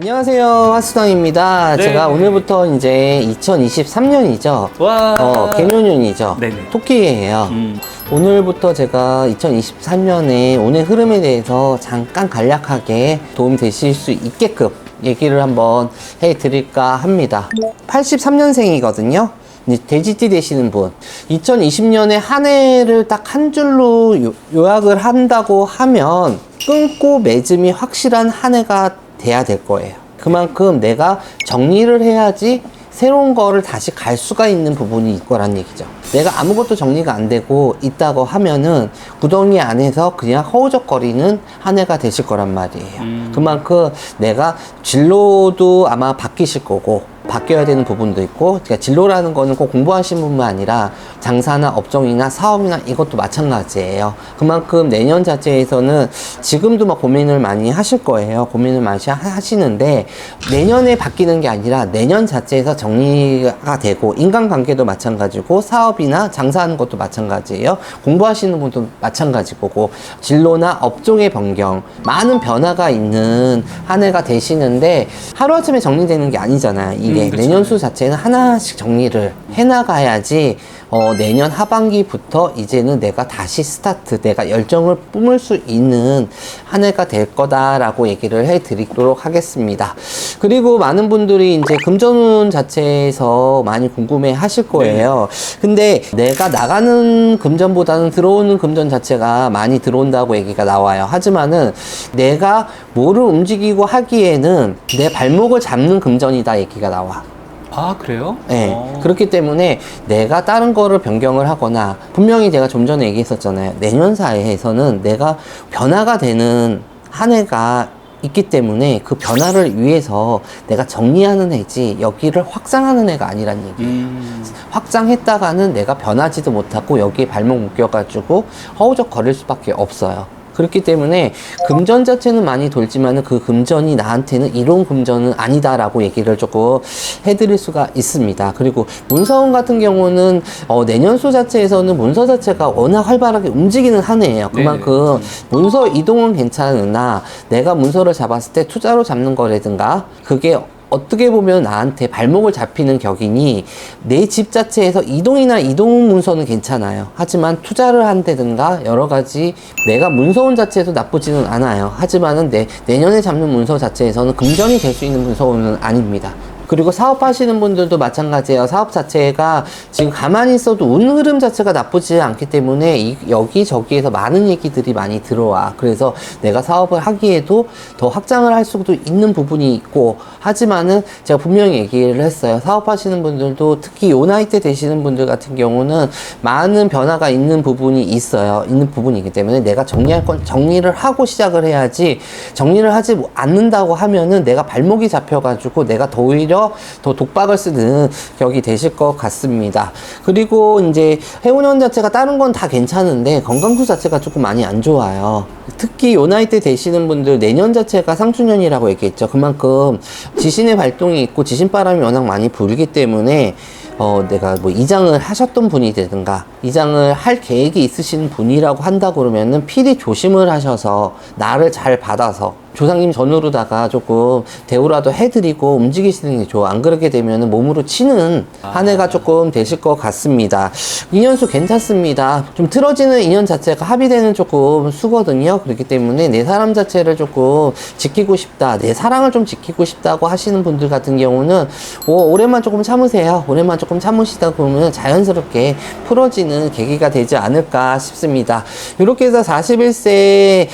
안녕하세요. 하수당입니다. 네. 제가 오늘부터 이제 2023년이죠. 와. 어, 개묘년이죠. 네네. 토끼예요. 음. 오늘부터 제가 2023년에 오늘 흐름에 대해서 잠깐 간략하게 도움 되실 수 있게끔 얘기를 한번 해 드릴까 합니다. 83년생이거든요. 이제 돼지띠 되시는 분. 2020년에 한 해를 딱 한 줄로 요, 요약을 한다고 하면 끊고 맺음이 확실한 한 해가 돼야 될 거예요. 그만큼 내가 정리를 해야지 새로운 거를 다시 갈 수가 있는 부분이 있거란 얘기죠. 내가 아무것도 정리가 안 되고 있다고 하면은 구덩이 안에서 그냥 허우적거리는 한 해가 되실 거란 말이에요. 음. 그만큼 내가 진로도 아마 바뀌실 거고 바뀌어야 되는 부분도 있고 그러니까 진로라는 거는 꼭 공부하신 분만 아니라 장사나 업종이나 사업이나 이것도 마찬가지예요. 그만큼 내년 자체에서는 지금도 막 고민을 많이 하실 거예요. 고민을 많이 하- 하시는데 내년에 바뀌는 게 아니라 내년 자체에서 정리가 되고 인간관계도 마찬가지고 사업이나 장사하는 것도 마찬가지예요. 공부하시는 분도 마찬가지 거고 진로나 업종의 변경 많은 변화가 있는 한 해가 되시는데 하루아침에 정리되는 게 아니잖아요. 이게 음, 그쵸. 내년 수 자체는 하나씩 정리를 해나가야지 어, 내년 하반기부터 이제는 내가 다시 스타트, 내가 열정을 뿜을 수 있는 한 해가 될 거다라고 얘기를 해 드리도록 하겠습니다. 그리고 많은 분들이 이제 금전운 자체에서 많이 궁금해 하실 거예요. 근데 내가 나가는 금전보다는 들어오는 금전 자체가 많이 들어온다고 얘기가 나와요. 하지만은 내가 뭐를 움직이고 하기에는 내 발목을 잡는 금전이다 얘기가 나와. 아 그래요? 네. 어. 그렇기 때문에 내가 다른 거를 변경을 하거나 분명히 제가 좀 전에 얘기했었잖아요. 내년 사회에서는 내가 변화가 되는 한 해가 있기 때문에 그 변화를 위해서 내가 정리하는 해지 여기를 확장하는 해가 아니란 얘기예요. 음. 확장했다가는 내가 변하지도 못하고 여기에 발목 묶여가지고 허우적 거릴 수밖에 없어요. 그렇기 때문에 금전 자체는 많이 돌지만은 그 금전이 나한테는 이론 금전은 아니다라고 얘기를 조금 해드릴 수가 있습니다. 그리고 문서운 같은 경우는 어, 내년수 자체에서는 문서 자체가 워낙 활발하게 움직이는 한 해예요. 그만큼 문서 이동은 괜찮으나 내가 문서를 잡았을 때 투자로 잡는 거라든가 그게 어떻게 보면 나한테 발목을 잡히는 격이니 내 집 자체에서 이동이나 이동 문서는 괜찮아요. 하지만 투자를 한다든가 여러 가지 내가 문서운 자체도 나쁘지는 않아요. 하지만은 내 내년에 잡는 문서 자체에서는 금전이 될 수 있는 문서운은 아닙니다. 그리고 사업하시는 분들도 마찬가지예요. 사업 자체가 지금 가만히 있어도 운 흐름 자체가 나쁘지 않기 때문에 이, 여기 저기에서 많은 얘기들이 많이 들어와. 그래서 내가 사업을 하기에도 더 확장을 할 수도 있는 부분이 있고 하지만은 제가 분명히 얘기를 했어요. 사업하시는 분들도 특히 요 나이 때 되시는 분들 같은 경우는 많은 변화가 있는 부분이 있어요. 있는 부분이기 때문에 내가 정리할 건 정리를 하고 시작을 해야지 정리를 하지 않는다고 하면은 내가 발목이 잡혀가지고 내가 더 오히려 더 독박을 쓰는 격이 되실 것 같습니다. 그리고 이제 해운년 자체가 다른 건 다 괜찮은데 건강수 자체가 조금 많이 안 좋아요. 특히 요 나이 때 되시는 분들 내년 자체가 상춘년이라고 얘기했죠. 그만큼 지신의 발동이 있고 지신바람이 워낙 많이 불기 때문에 어, 내가 뭐 이장을 하셨던 분이되든가 이장을 할 계획이 있으신 분이라고 한다 그러면은 필히 조심을 하셔서 나를 잘 받아서 조상님 전후로다가 조금 대우라도 해드리고 움직이시는 게 좋아. 안 그렇게 되면은 몸으로 치는 한 해가 조금 되실 것 같습니다. 인연수 괜찮습니다. 좀 틀어지는 인연 자체가 합의되는 조금 수거든요. 그렇기 때문에 내 사람 자체를 조금 지키고 싶다. 내 사랑을 좀 지키고 싶다고 하시는 분들 같은 경우는 오, 올해만 조금 참으세요. 올해만 조금 참으시다 보면 자연스럽게 풀어지는 계기가 되지 않을까 싶습니다. 이렇게 해서 41세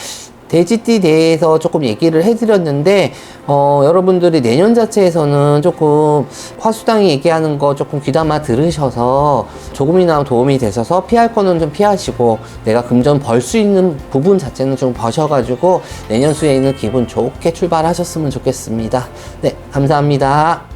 돼지띠 대해서 조금 얘기를 해드렸는데 어, 여러분들이 내년 자체에서는 조금 화수당이 얘기하는 거 조금 귀담아 들으셔서 조금이나마 도움이 되셔서 피할 거는 좀 피하시고 내가 금전 벌 수 있는 부분 자체는 좀 버셔가지고 내년 수에는 기분 좋게 출발하셨으면 좋겠습니다. 네, 감사합니다.